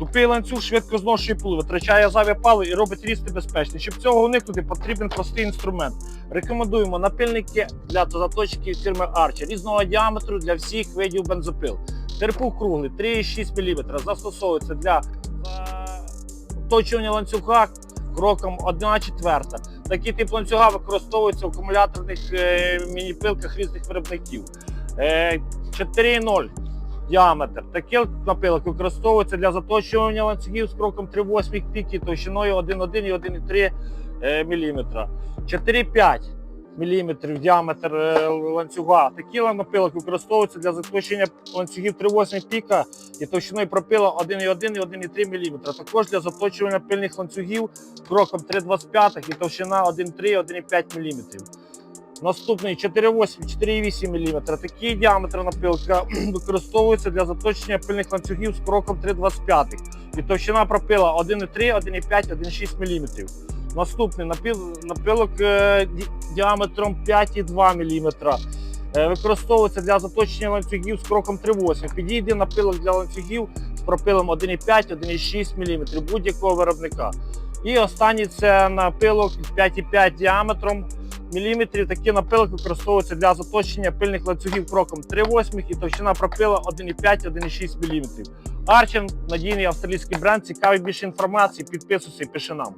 Тупий ланцюг швидко зношує пил, витрачає зайве паливо і робить ріст небезпечний. Щоб цього уникнути, потрібен простий інструмент. Рекомендуємо напильники для заточки фірми Archer різного діаметру для всіх видів бензопил. Терпух круглий 3,6 мм. Застосовується для заточування ланцюга кроком 1 четверта. Такий тип ланцюга використовується в акумуляторних е, міні-пилках різних виробників. Е, 4,0 діаметр. Такий напилок використовується для заточування ланцюгів з кроком 3,8 піки товщиною 1,1 і 1,3 е, мм. 4,5 мм діаметр е, ланцюга. Такий напилок використовується для заточення ланцюгів 3,8 піка і товщиною пропила 1,1 і 1,3 мм. Також для заточування пильних ланцюгів кроком 3,25 і товщина 1,3 1,5 мм. Наступний 4,8 4,8 мм. Такий діаметр напилка використовується для заточення пильних ланцюгів з кроком 3,25 і товщина пропила 1,3 1,5 1,6 мм. Наступний напил- напилок е, діаметром 5,2 мм. Е, Використовується для заточення ланцюгів з кроком 3,8. Підійде напилок для ланцюгів з пропилом 1,5 1,6 мм будь-якого виробника. І останній це напилок 5,5 діаметром міліметрів. Такий напилок використовується для заточення пильних ланцюгів кроком 3,8 і товщина пропила 1,5 1,6 мм. Арчен надійний австралійський бренд. Цікаві більше інформації. Підписуйся і пиши нам.